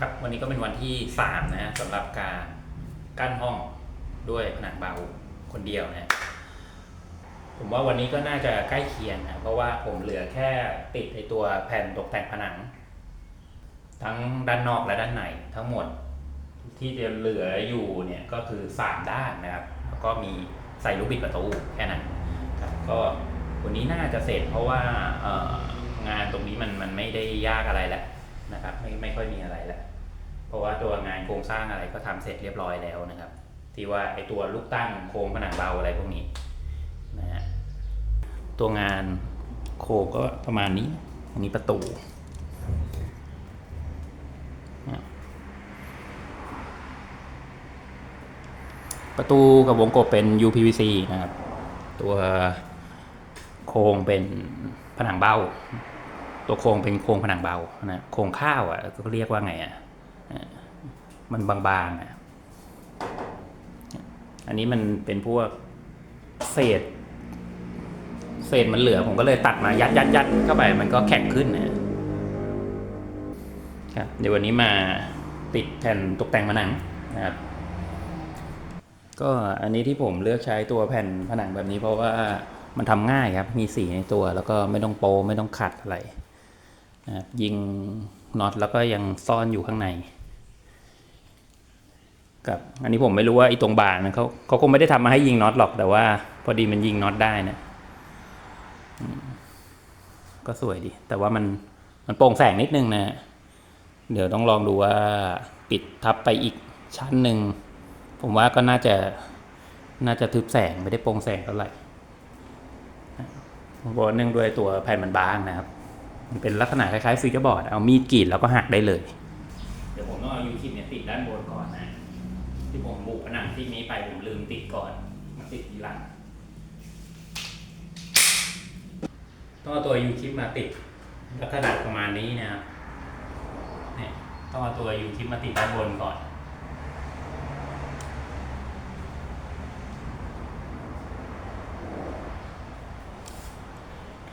ครับวันนี้ก็เป็นวันที่สามนะฮะสำหรับการกั้นห้องด้วยผนังเบาคนเดียวนะผมว่าวันนี้ก็น่าจะใกล้เคียงนะเพราะว่าผมเหลือแค่ติดในตัวแผ่นตกแต่งผนัง ทั้งด้านนอกและด้านในทั้งหมดที่จะเหลืออยู่เนี่ยก็คือสามด้านนะครับแล้วก็มีใส่ลูกบิดประตูแค่นั้นครับก็วันนี้น่าจะเสร็จเพราะว่างานตรงนี้มันมันไม่ได้ยากอะไรแล้ว นะครับไม่ไม่ค่อยมีอะไรแล้วเพราะว่าตัวงานโครงสร้างอะไรก็ทำเสร็จเรียบร้อยแล้วนะครับ ที่ว่าไอตัวลูกตั้งโครงผนังเบาอะไรพวกนี้นะฮะตัวงานโครงก็ประมาณนี้อันนี้ประตูประตูกับวงกบเป็น UPVC นะครับ ตัวโครงเป็นผนังเบ้า ตัวโครงเป็นโครงผนังเบานะโครงข้าวอะก็เรียกว่าไงอะมันบางๆอะอันนี้มันเป็นพวกเศษ เศษมันเหลือผมก็เลยตัดมายัดยัดยัดเข้าไปมันก็แข็งขึ้นนะครับเดี๋ยววันนี้มาติดแผ่นตกแต่งผนังนะครับก็อันนี้ที่ผมเลือกใช้ตัวแผ่นผนังแบบนี้เพราะว่ามันทำง่ายครับ มีสีในตัวแล้วก็ไม่ต้องโปไม่ต้องขัดอะไร ยิงน็อตแล้วก็ยังซ่อนอยู่ข้างในกับอันนี้ผมไม่รู้ว่าไอ้ตรงบานนะเขาเขาคงไม่ได้ทำมาให้ยิงน็อตหรอกแต่ว่า พอดีมันยิงน็อตได้นะก็สวยดี แต่ว่ามันมันโปร่งแสงนิดนึงนะ เดี๋ยวต้องลองดูว่าปิดทับไปอีกชั้นหนึ่ง ผมว่าก็น่าจะน่าจะทึบแสงไม่ได้โปร่งแสงเท่าไหร่เพราะว่าเนื่องด้วยตัวแผ่นมันบางนะครับ มันเป็นลักษณะคล้ายๆฟิวเจอร์บอร์ดเอามีดกรีดแล้วก็หักได้เลย เดี๋ยวผมต้องเอายูทิปเนี่ยติดด้านบนก่อนนะ ที่ผมบุกผนังที่นี้ไปผมลืมติดก่อนมาติดทีหลังต้องเอาตัวยูทิปมาติดลักษณะประมาณนี้นะครับเนี่ยต้องเอาตัวยูทิปมาติดด้านบนก่อน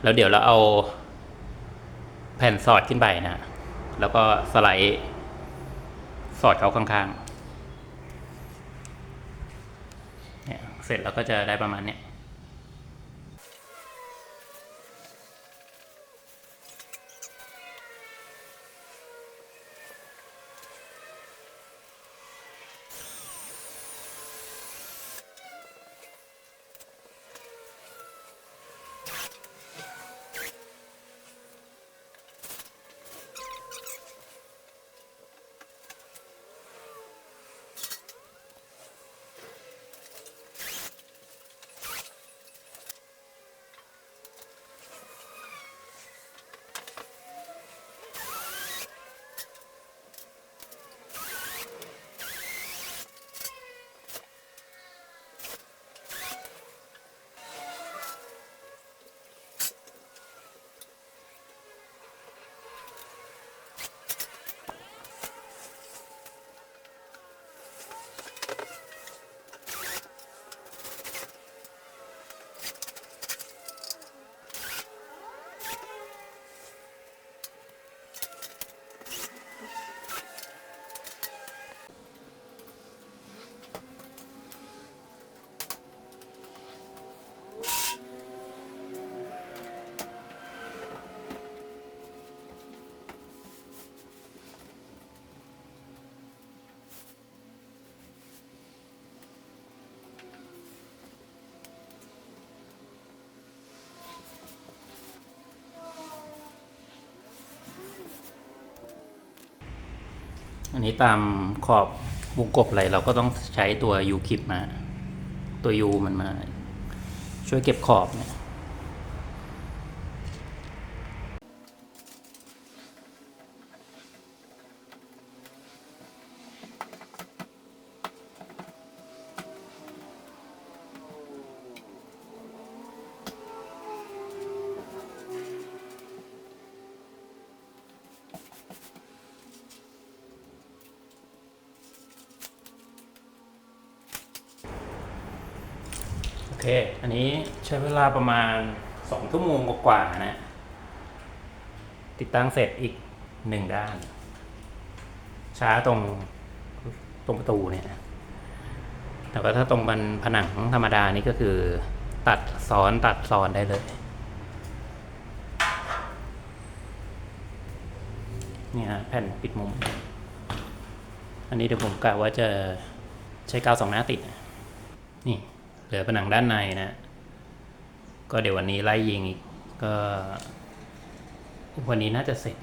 แล้วเดี๋ยวเราเอา ผ่นสอดขึ้นไปนะแล้วก็สไลด์สอดเขาข้างๆเนี่ยเสร็จแล้วก็จะได้ประมาณเนี้ย อันนี้ตามขอบวงกบอะไรเราก็ต้องใช้ตัว U คลิปมา ตัว U มันมา ช่วยเก็บขอบเนี่ย โอเค อันนี้ใช้เวลาประมาณสองชั่วโมงกว่าๆนะ ติดตั้งเสร็จอีกหนึ่งด้าน ช้าตรงตรงประตูเนี่ย แต่ว่าถ้าตรงบันผนังธรรมดานี่ก็คือ ตัดซ้อนตัดซ้อนได้เลย นี่ฮะแผ่นปิดมุม อันนี้เดี๋ยวผมกะว่าจะใช้กาวสองหน้าติด นี่ เหลือผนังด้านในนะ ก็เดี๋ยววันนี้ไล่ยิงอีกก็วันนี้น่าจะเสร็จ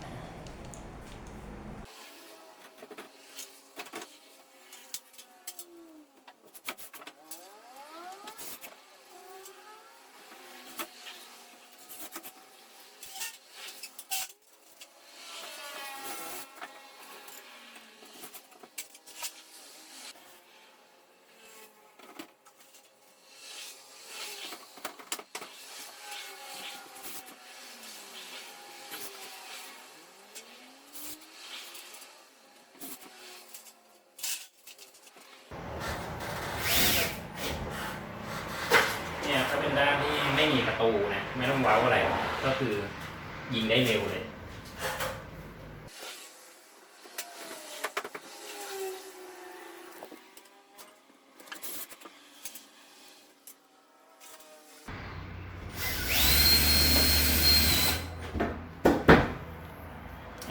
เนี่ยถ้าเป็นด้านที่ไม่มีประตูนะ ไม่ต้องว้าวอะไร ก็คือยิงได้เร็วเลย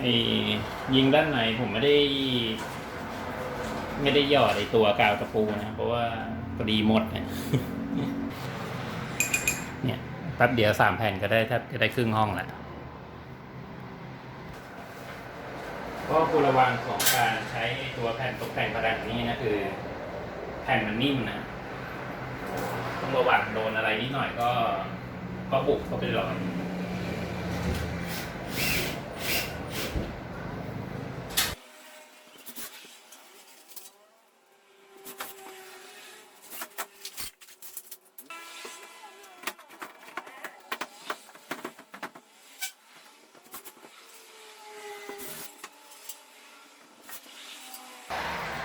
ไอ้ยิงด้านในผมไม่ได้ ไม่ได้หยอดไอตัวกาวตะปูนะ เพราะว่าพอดีหมดเนี่ยเนี่ย แป๊บเดียวสามแผ่นก็ได้แทบจะได้ครึ่งห้องแหละก็ควรระวังของการใช้ตัวแผ่นตกแต่งผนังนี้นะคือ แผ่นมันนิ่มนะต้องระวังโดนอะไรนิดหน่อยก็ก็บุกเข้าไปหลย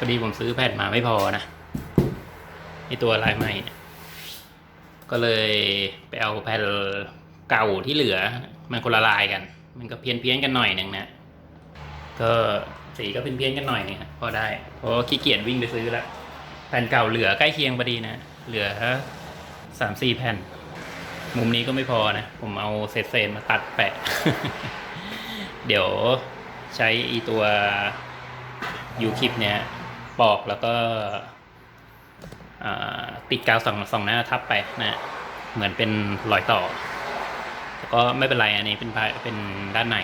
อดีผมซื้อแผ่นมาไม่พอนะไอตัวลายใหม่เนี่ยก็เลยไปเอาแผ่นเก่าที่เหลือ มันคนละลายกัน มันก็เพี้ยนเพี้ยนกันหน่อยหนึ่งนะก็สีก็เพี้ยนเพี้ยนกันหน่อยนึงอะพอได้เพราะขี้เกียจวิ่งไปซื้อละแผ่นเก่าเหลือใกล้เคียงพอดีนะเหลือสามสี่แผ่น มุมนี้ก็ไม่พอนะ ผมเอาเศษเศษๆมาตัดแปะ เดี๋ยวใช้อีตัวยูคลิปเนี้ย ปอกแล้วก็ติดกาวสองสองหน้าทับไปนะเหมือนเป็นรอยต่อแต่ก็ไม่เป็นไรอันนี้เป็นภายเป็นด้านใน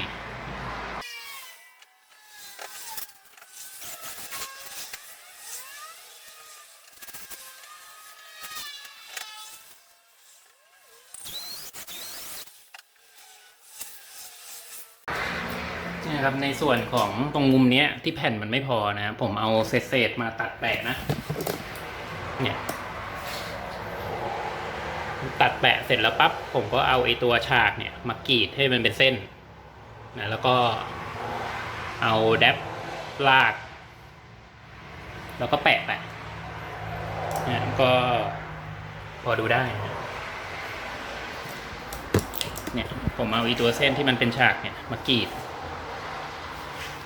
นะครับในส่วนของตรงมุมเนี้ยที่แผ่นมันไม่พอนะผมเอาเศษๆมาตัดแปะนะ เนี่ย ตัดแปะเสร็จแล้วปั๊บผมก็เอาไอ้ตัวฉากเนี่ย มากรีดให้มันเป็นเส้นนะแล้วก็เอาแดบลาก แล้วก็แปะไปเนี่ยก็พอดูได้นะเนี่ยผมเอาอีตัวเส้นที่มันเป็นฉากเนี่ยมากรีด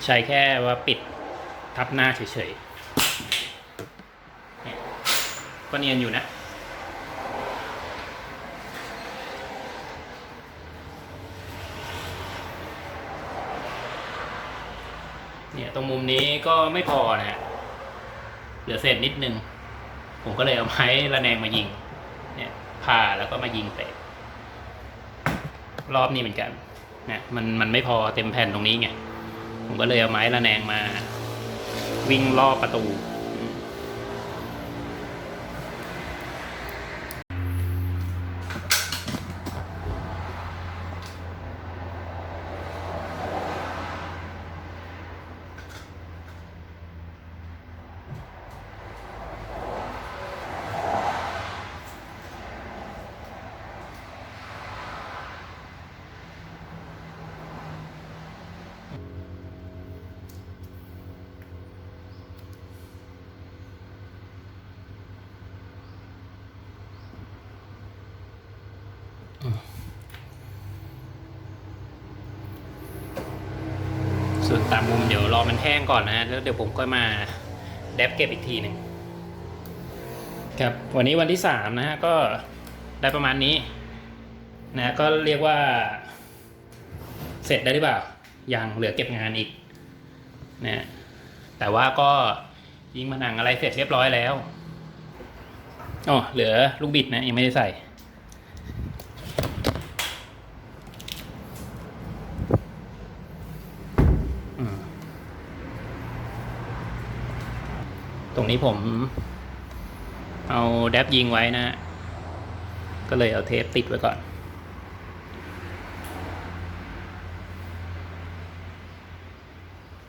ใช้แค่ว่าปิดทับหน้าเฉยๆเนี่ยก็เนียนอยู่นะ เนี่ยตรงมุมนี้ก็ไม่พอนะฮะเหลือเศษนิดนึง ผมก็เลยเอาไม้ระแนงมายิง เนี่ยผ่าแล้วก็มายิงเตะรอบนี้เหมือนกันนะมันมันไม่พอเต็มแผ่นตรงนี้ไง ผมก็เลยเอาไม้ระแนงมา วิ่งรอบประตู น ส่วนตามมุมเดี๋ยวรอมันแห้งก่อนนะ แล้วเดี๋ยวผมก็มาแดบเก็บอีกทีหนึ่งครับวันนี้วันที่สามนะฮะ ก็ได้ประมาณนี้นะก็เรียกว่า เสร็จได้หรือเปล่า ยังเหลือเก็บงานอีกนะแต่ว่าก็ยิงผนังอะไรเสร็จเรียบร้อยแล้วอ๋อเหลือลูกบิดนะยังไม่ได้ใส่ รงนี้ผมเอาแดบยิงไว้นะ ก็เลยเอาเทปติดไว้ก่อน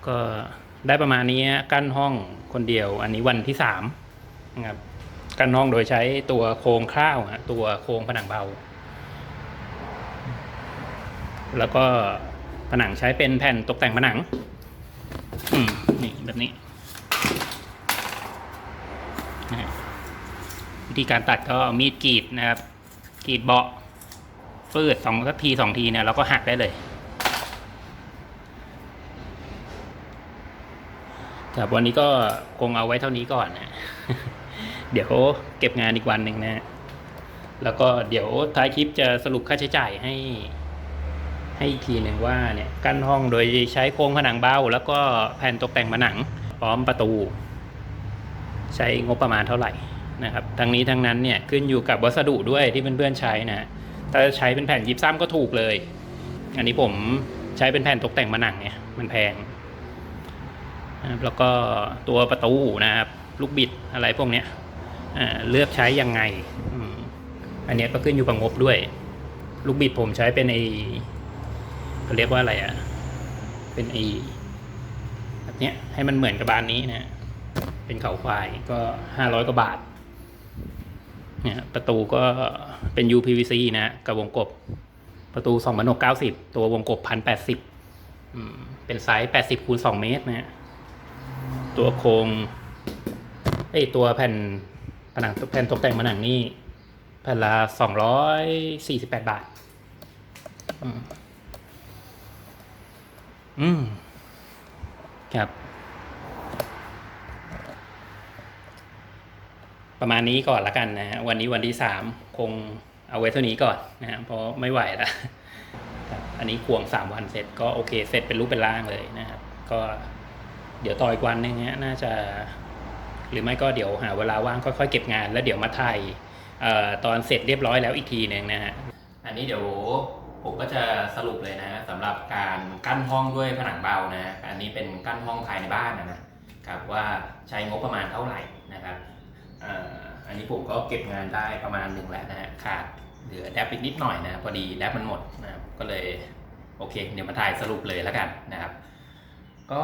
ก็ได้ประมาณนี้กั้นห้องคนเดียว อันนี้วันที่สามนะครับกั้นห้องโดยใช้ตัวโครงข้าวฮะตัวโครงผนังเบา แล้วก็ผนังใช้เป็นแผ่นตกแต่งผนัง อืม นี่แบบนี้นะฮะวิ ธีการตัดก็มีดกรีดนะครับกรีดเบาะฟืดสองสักทีสองทีเนี่ยเราก็หักได้เลยครับวันนี้ก็คงเอาไว้เท่านี้ก่อนนะ เดี๋ยวเก็บงานอีกวันหนึ่งนะ แล้วก็เดี๋ยวท้ายคลิปจะสรุปค่าใช้จ่ายให้ ให้อีกทีหนึ่งว่าเนี่ยกั้นห้องโดยใช้โครงผนังเบาแล้วก็แผ่นตกแต่งผนังพร้อมประตู ใช้งบประมาณเท่าไหร่ นะครับทั้งนี้ทั้งนั้นเนี่ยขึ้นอยู่กับวัสดุด้วยที่เพื่อนๆใช้นะถ้าใช้เป็นแผ่นยิปซัมก็ถูกเลย อันนี้ผมใช้เป็นแผ่นตกแต่งผนังเนี่ยมันแพงนะครับแล้วก็ตัวประตูนะครับลูกบิดอะไรพวกเนี้ยเลือกใช้ยังไงอันนี้ก็ขึ้นอยู่กับงบด้วย ลูกบิดผมใช้เป็นไอเขาเรียกว่าอะไรอะ เป็นไอแบบเนี้ยให้มันเหมือนกับบานนี้นะ เป็นเขาควายก็ห้าร้อยกว่าบาท เนี่ยประตูก็เป็น UPVC นะกับวงกบ ประตูสองพันหกเก้าสิบตัววงกบพันแปดสิบเป็นไซส์แปดสิบคูณสองเมตรนะฮะตัวโครงไอตัวแผ่นผนังแผ่นตกแต่งผนังนี่แผ่นละสองร้อยสี่สิบแปดบาท อืมอืมครับ ประมาณนี้ก่อนละกันนะฮะวันนี้วันที่สามคงเอาไว้เท่านี้ก่อนนะฮะเพราะไม่ไหวแล้วครับอันนี้ควงสามวันเสร็จก็โอเคเสร็จเป็นรูปเป็นร่างเลยนะครับ ก็เดี๋ยวต่ออีกวันหนึงฮะน่าจะ หรือไม่ก็เดี๋ยวหาเวลาว่างค่อยๆเก็บงาน แล้วเดี๋ยวมาถ่ายเอ่อตอนเสร็จเรียบร้อยแล้วอีกทีหนึ่งนะฮะอันนี้เดี๋ยวผมก็จะสรุปเลยนะสำหรับการกั้นห้องด้วยผนังเบานะ อันนี้เป็นกั้นห้องภายในบ้านนะครับว่าใช้งบประมาณเท่าไหร่นะครับ อันนี้ผมก็เก็บงานได้ประมาณหนึ่งแล้วนะฮะขาดเหลือแดบอีกนิดหน่อยนะพอดีแดบมันหมดนะครับก็เลยโอเค เดี๋ยวมาถ่ายสรุปเลยแล้วกันนะครับ ก็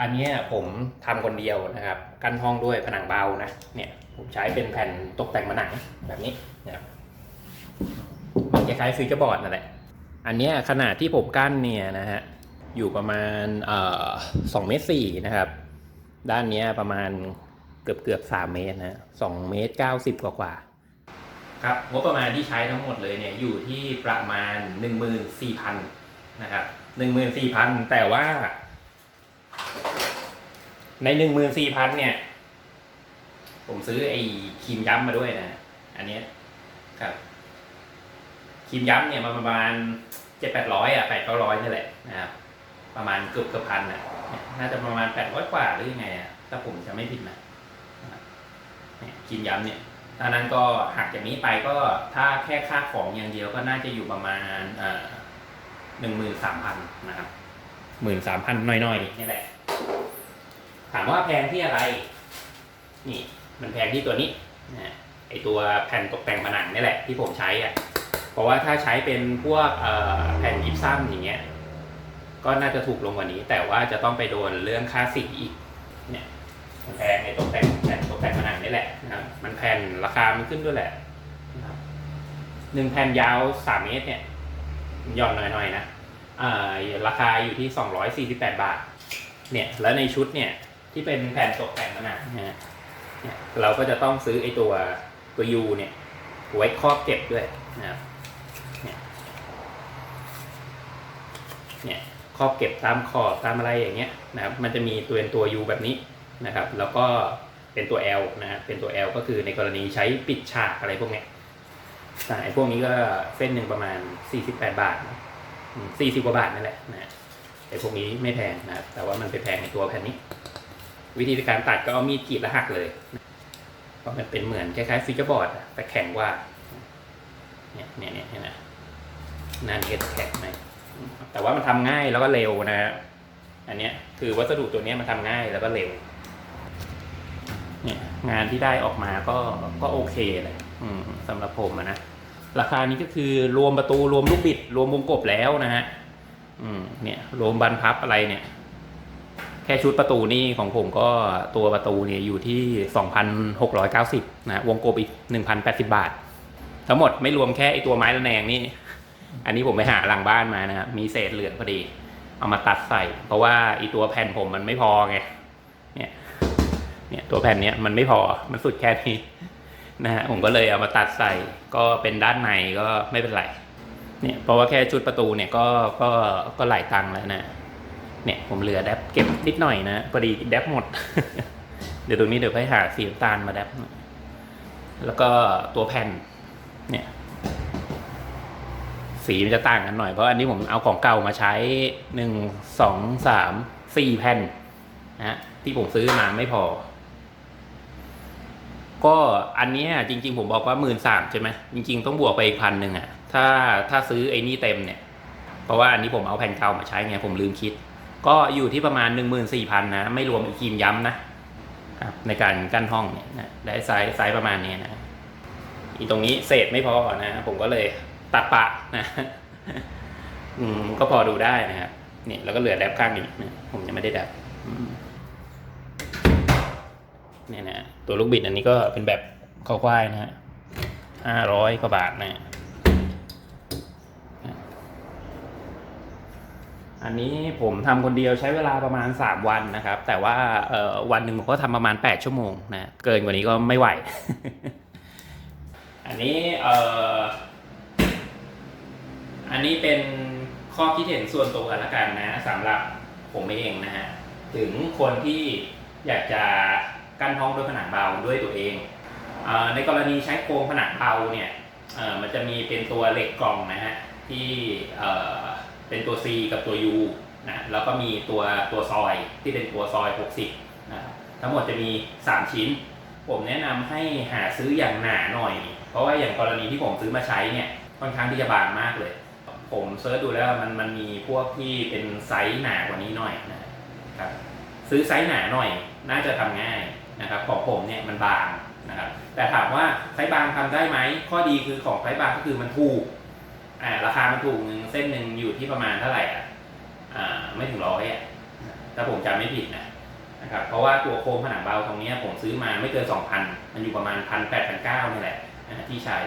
อันนี้ผมทำคนเดียวนะครับ กั้นห้องด้วยผนังเบานะเนี่ยผมใช้เป็นแผ่นตกแต่งผนังแบบนี้นะครับมันคล้ายๆฟิวเจอร์บอร์ดนั่นแหละอันนี้ขนาดที่ผมกั้นเนี่ยนะฮะอยู่ประมาณสองเมตรสี่นะครับ ด้านนี้ประมาณ เกือบเกือบสามเมตรนะสองเมตรเก้าสิบกว่ากว่าครับงบประมาณที่ใช้ทั้งหมดเลยเนี่ยอยู่ที่ประมาณหนึ่งหมื่นสี่พันนะครับหนึ่งหมื่นสี่พันแต่ว่า ในหนึ่งหมื่นสี่พันเนี่ย ผมซื้อไอ้ครีมย้ำมาด้วยนะ อันนี้ครับครีมย้ำเนี่ยมาประมาณเจ็ดแปดร้อยอะแปดเก้าร้อยนี่แหละนะครับประมาณเกือบเกือบพันอะน่าจะประมาณแปดร้อยกว่าหรือยังไงอะถ้าผมจะไม่ผิดนะนะ เนี่ยครีมย้ำเนี่ยถ้านั้นก็หักจากนี้ไปก็ถ้าแค่ค่าของอย่างเดียวก็น่าจะอยู่ประมาณเอ่อหนึ่งหมื่นสามพันนะครับหมื่นสามพันหน่อยๆนี่แหละ ถามว่าแพงที่อะไร นี่ มันแพงที่ตัวนี้นะไอตัวแผ่นตกแต่งผนังนี่แหละที่ผมใช้อะ เพราะว่าถ้าใช้เป็นพวกเอ่อแผ่นยิปซัมอย่างเงี้ย ก็น่าจะถูกลงกว่านี้ แต่ว่าจะต้องไปโดนเรื่องค่าสีอีก เนี่ยมันแพงในตกแต่งแผ่นตกแต่งผนังนี่แหละนะครับ มันแผ่นราคามันขึ้นด้วยแหละหนึ่งแผ่นยาวสามเมตรเนี่ยหย่อนหน่อยๆนะอ่าราคาอยู่ที่สองร้อยสี่สิบแปดบาท เนี่ย แล้วในชุดเนี่ย ที่เป็นแผ่นตกแต่งผนังนะฮะเนี่ยเราก็จะต้องซื้อไอ้ตัวตัวยูเนี่ยไว้ครอบเก็บด้วยนะครับเนี่ยเนี่ยครอบเก็บตามขอบตามอะไรอย่างเงี้ยนะครับ มันจะมีตัวเป็นตัว U แบบนี้นะครับ แล้วก็ เป็นตัว L นะฮะเป็นตัว L ก็คือในกรณีใช้ปิดฉากอะไรพวกนี้ยอ่าไอ้พวกนี้ก็เส้นหนึ่งประมาณ 48 บาทสี่สิบกว่าบาทนั่นแหละนะฮะไอ้พวกนี้ไม่แพงนะแต่ว่ามันไปแพงในตัวแผ่นนี้ วิธีการตัดก็เอามีดกรีดแล้วหักเลยเพราะมันเป็นเหมือนคล้ายๆฟิวเจอร์บอร์ดแต่แข็งกว่าเนี่ยเนี่ยเนี่ยเห็นไหมหนั่นเก็ตแข็งไหมแต่ว่ามันทำง่ายแล้วก็เร็วนะฮะอันเนี้ยคือวัสดุตัวเนี้ยมันทำง่ายแล้วก็เร็ว เนี่ยงานที่ได้ออกมาก็ก็โอเคเลยสำหรับผมนะ ราคานี้ก็คือรวมประตูรวมลูกบิด รวมวงกบแล้วนะฮะเนี่ยรวมบันพับอะไรเนี่ย แค่ชุดประตูนี่ของผมก็ตัวประตูเนี่ยอยู่ที่ 2,690นะวงกบอีก 1,080 บาท ทั้งหมดไม่รวมแค่ไอตัวไม้ระแนงนี่ อันนี้ผมไปหาหลังบ้านมานะครับมีเศษเหลือพอดี เอามาตัดใส่ เพราะว่าไอตัวแผ่นผมมันไม่พอไง เนี่ยตัวแผ่นเนี้ยมันไม่พอมันสุดแค่นี้นะฮะผมก็เลยเอามาตัดใส่ก็เป็นด้านในก็ไม่เป็นไรเนี่ยเพราะว่าแค่ชุดประตูเนี่ยก็ก็ก็หลายตังค์แล้วนะเนี่ยผมเหลือแดบเก็บนิดหน่อยนะพอดีแดบหมด เดี๋ยวตรงนี้เดี๋ยวไปหาสีน้ำตาลมาแดบแล้วก็ตัวแผ่นเนี่ยสีมันจะต่างกันหน่อยเพราะอันนี้ผมเอาของเก่ามาใช้หนึ่งสองสามสี่แผ่นนะฮะที่ผมซื้อมาไม่พอ ก็อันนี้จริง ๆ ผมบอกว่าหมื่นสามใช่ไหมจริง ๆ ต้องบวกไปอีกพันหนึ่งอะถ้าถ้าซื้อไอ้นี่เต็มเนี่ย เพราะว่าอันนี้ผมเอาแผ่นเก่ามาใช้ไงผมลืมคิด ก็อยู่ที่ประมาณหนึ่งหมื่นสี่พันนะไม่รวมอีกครีมย้ำนะครับในการกั้นห้องเนี่ยนะได้ไซส์ไซส์ประมาณนี้นะอีตรงนี้เศษไม่พอนะ ผมก็เลยตัดปะนะอืมก็พอดูได้นะครับเนี่ยแล้วก็เหลือแดบข้างนี้นะผมยังไม่ได้แดบอืม เนี่ยนะตัวลูกบิดอันนี้ก็เป็นแบบข้าวควายนะฮะห้าร้อยกว่าบาทนะอันนี้ผมทำคนเดียวใช้เวลาประมาณ 3 วันนะครับ แต่ว่าวันหนึ่งผมก็ทำประมาณ 8 ชั่วโมงนะเกินกว่านี้ก็ไม่ไหว อันนี้อ,อันนี้เป็นข้อคิดเห็นส่วนตัวละกันนะสำหรับผมเองนะฮะถึงคนที่อยากจะ กั้นห้องด้วยผนังเบาด้วยตัวเองอในกรณีใช้โครงผนังเบาเนี่ยมันจะมีเป็นตัวเหล็กกล่องนะฮะที่เอ่อเป็นตัว C กับตัว U นะแล้วก็มีตัวตัวซอยที่เป็นตัวซอย 60นะทั้งหมดจะมี 3 ชิ้น ผมแนะนำให้หาซื้ออย่างหนาหน่อย เพราะว่าอย่างกรณีที่ผมซื้อมาใช้เนี่ยค่อนข้างที่จะบางมากเลย ผมเซิร์ชดูแล้วมันมันมีพวกที่เป็นไซส์หนากว่านี้หน่อยนะครับซื้อไซส์หนาหน่อยน่าจะทำง่าย นะครับของผมเนี่ยมันบางนะครับแต่ถามว่าไซส์บางทำได้ไหมข้อดีคือของไซส์บางก็คือมันถูกอ่าราคามันถูกหนึ่งเส้นหนึ่งอยู่ที่ประมาณเท่าไหร่อะอ่าไม่ถึงร้อยอะถ้าผมจำไม่ผิดนะนะครับเพราะว่าตัวโครงผนังเบาตรงนี้ผมซื้อมาไม่เกินสองพันมันอยู่ประมาณพันแปดพันเก้านี่แหละที่ใช้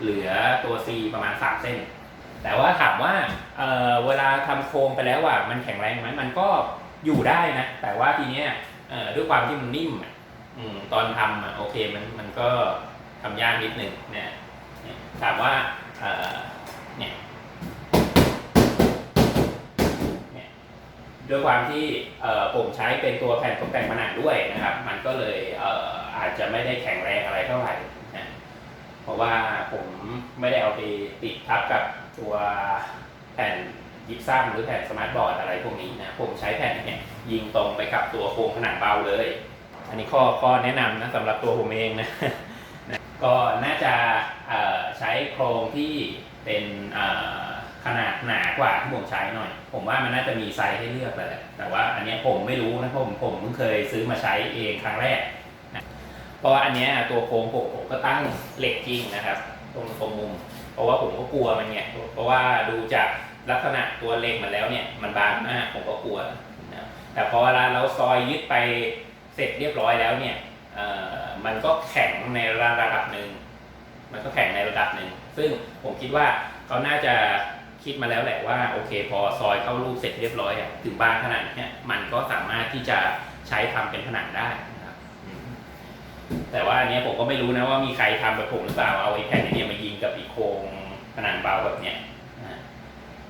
เหลือตัว C ประมาณสามเส้น แต่ว่าถามว่าเออเวลาทำโครงไปแล้วอะมันแข็งแรงไหมมันก็อยู่ได้นะ แต่ว่าทีเนี้ยเออด้วยความที่มันนิ่มอะอืม ตอนทำอะโอเคมันมันก็ทำยากนิดหนึ่งเนี่ยถามว่าเนี่ยด้วยความที่ผมใช้เป็นตัวแผ่นตกแต่งผนังด้วยนะครับ มันก็เลยเอออาจจะไม่ได้แข็งแรงอะไรเท่าไหร่นะเพราะว่าผมไม่ได้เอาไปติดทับกับตัวแผ่นยิปซัมหรือแผ่นสมาร์ทบอร์ดอะไรพวกนี้นะผมใช้แผ่นเนี่ยยิงตรงไปกับตัวโครงผนังเบาเลย อันนี้ข้อข้อแนะนำนะสำหรับตัวผมเองนะก็น่าจะใช้โครงที่เป็นขนาดหนากว่าที่ผมใช้หน่อย ผมว่ามันน่าจะมีไซส์ให้เลือกแหละแต่ว่าอันนี้ผมไม่รู้นะเพราะผมผมเพิ่งเคยซื้อมาใช้เองครั้งแรกนะเพราะว่าอันนี้ตัวโครงผมผมก็ตั้งเหล็กจริงนะครับ ตรงตรงมุม เพราะว่าผมก็กลัวมันเนี่ยเพราะว่าดูจากลักษณะตัวเหล็กมันแล้วเนี่ยมันบางมากผมก็กลัวนะแต่พอเวลาเราซอยยึดไป เสร็จเรียบร้อยแล้วเนี่ยมันก็แข็งในระดับหนึ่ง มันก็แข็งในระดับหนึ่ง ซึ่งผมคิดว่าเขาน่าจะคิดมาแล้วแหละว่าโอเคพอซอยเข้ารูปเสร็จเรียบร้อยอะถึงบางขนาดเนี้ยมันก็สามารถที่จะใช้ทำเป็นผนังได้นะครับ แต่ว่าอันนี้ผมก็ไม่รู้นะว่ามีใครทำแบบผมหรือเปล่าเอาไอ้แผ่นเนี้มายิงกับอีโครงผนังเบาแบบเนี้ย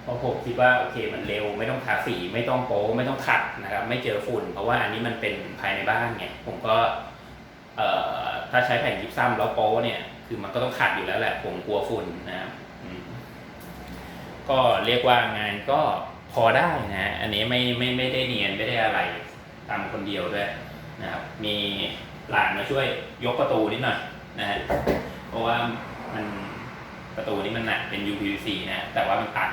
ราะผมคิดว่าโอเคมันเร็ว ไม่ต้องทาสีไม่ต้องโป๊ไม่ต้องขัดนะครับ ไม่เจอฝุ่น เพราะว่าอันนี้มันเป็นภายในบ้านไงผมก็เอ่อถ้าใช้แผ่นยิปซัมแล้วโป๊เนี่ย คือมันก็ต้องขัดอยู่แล้วแหละ ผมกลัวฝุ่นนะครับก็เรียกว่างานก็พอได้นะ อันนี้ไม่ไม่ไม่ได้เนียนไม่ได้อะไรทำคนเดียวด้วยนะครับ มีหลานมาช่วยยกประตูนิดหน่อยนะฮะเพราะว่ามันประตูนี้มันหนักเป็น UPVC นะ แต่ว่ามันตัด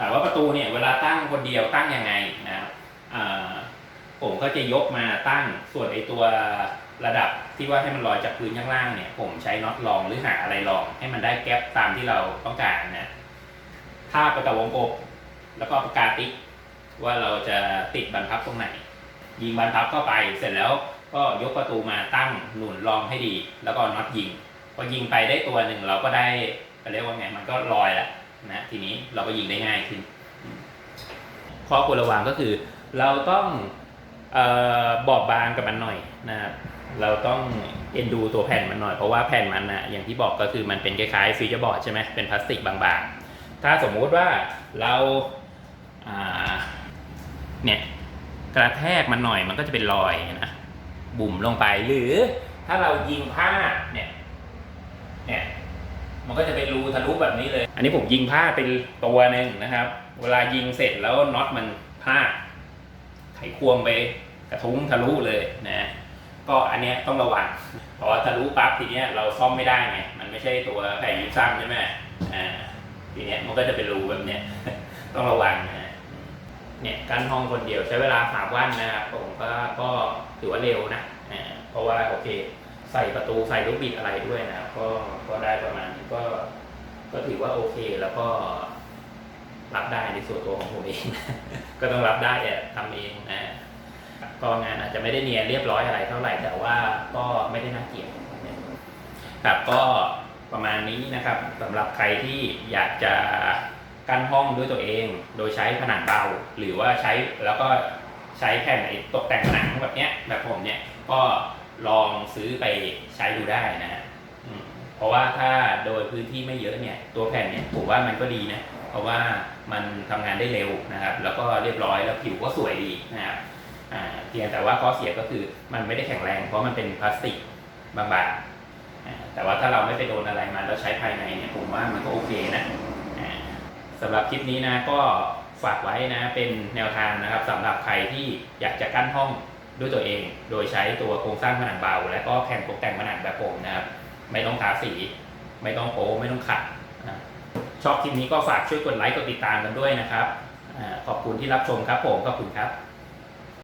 ถามว่าประตูเนี่ยเวลาตั้งคนเดียวตั้งยังไงนะครับผมก็จะยกมาตั้งส่วนไอตัวระดับที่ว่าให้มันลอยจากพื้นข้างล่างเนี่ยผมใช้น็อตรองหรือหาอะไรรอง ให้มันได้แก๊ปตามที่เราต้องการนะถ้าประกบวงกบแล้วก็ประกาติ๊กว่าเราจะติดบรรพับตรงไหน ยิงบรรพับเข้าไปเสร็จแล้วก็ยกประตูมาตั้งหนุนรองให้ดี แล้วก็น็อตยิงพอยิงไปได้ตัวหนึ่งเราก็ได้เรียกว่าไงมันก็ลอยแล้ว นะทีนี้เราก็ยิงได้ง่ายขึ้นข้อควรระวังก็คือ เราต้องออบอบบางกับมันหน่อยนะครับเราต้องเอ็นดูตัวแผ่นมันหน่อยเพราะว่าแผ่นมันนะอย่างที่บอกก็คือมันเป็นคล้ายๆฟิวเจอร์บอร์ดใช่ไหมเป็นพลาสติกบางๆ ถ้าสมมุติว่าเราาเนี่ยกระแทกมันหน่อยมันก็จะเป็นรอยนะบุ่มลงไปหรือถ้าเรายิงผ้าเนี่ยเนี่ย มันก็จะเป็นรูทะลุแบบนี้เลย อันนี้ผมยิงพลาดเป็นตัวหนึ่งนะครับ เวลายิงเสร็จแล้วน็อตมันพลาดไขควงไปกระทุ้งทะลุเลยนะก็อันเนี้ยต้องระวังเพราะว่าทะลุปั๊บทีเนี้ยเราซ่อมไม่ได้ไงมันไม่ใช่ตัวแผ่นยิบซ้ำใช่ไหมอ่าทีเนี้ยมันก็จะเป็นรูแบบเนี้ยต้องระวังนะฮะเนี่ยการห้องคนเดียวใช้เวลาสามวันนะครับผมก็ก็ถือว่าเร็วนะอ่าเพราะว่าโอเค ใส่ประตูใส่ลูกบิดอะไรด้วยนะก็ก็ได้ประมาณนี้ก็ก็ถือว่าโอเคแล้วก็รับได้ในส่วนตัวของผมเอง ก็ต้องรับได้แต่ทำเองนะก็งานอาจจะไม่ได้เนียนเรียบร้อยอะไรเท่าไหร่แต่ว่าก็ไม่ได้น่าเกลียดครับก็ประมาณนี้นะครับสำหรับใครที่อยากจะกั้นห้องด้วยตัวเอง โดยใช้ผนังเบาหรือว่าใช้แล้วก็ใช้แผ่นไอ้ตกแต่งผนังแบบเนี้ยแบบผมเนี่ยก็ ลองซื้อไปใช้ดูได้นะฮะเพราะว่าถ้าโดยพื้นที่ไม่เยอะเนี่ย ตัวแผ่นเนี่ยผมว่ามันก็ดีนะ เพราะว่ามันทำงานได้เร็วนะครับ แล้วก็เรียบร้อยแล้วผิวก็สวยดีนะครับเพียงแต่ว่าข้อเสียก็คือมันไม่ได้แข็งแรง เพราะมันเป็นพลาสติกบางๆแต่ว่าถ้าเราไม่ไปโดนอะไรมาแล้วใช้ภายในเนี่ยผมว่ามันก็โอเคนะอ่าสำหรับคลิปนี้นะก็ฝากไว้นะเป็นแนวทางนะครับสำหรับใครที่อยากจะกั้นห้อง ด้วยตัวเอง โดยใช้ตัวโครงสร้างผนังเบา และก็แผ่นตกแต่งผนังแบบผมนะครับ ไม่ต้องทาสี ไม่ต้องโป๊ไม่ต้องขัดนะชอบคลิปนี้ก็ฝากช่วยกดไลค์กดติดตามกันด้วยนะครับ ขอบคุณที่รับชมครับผม ขอบคุณครับ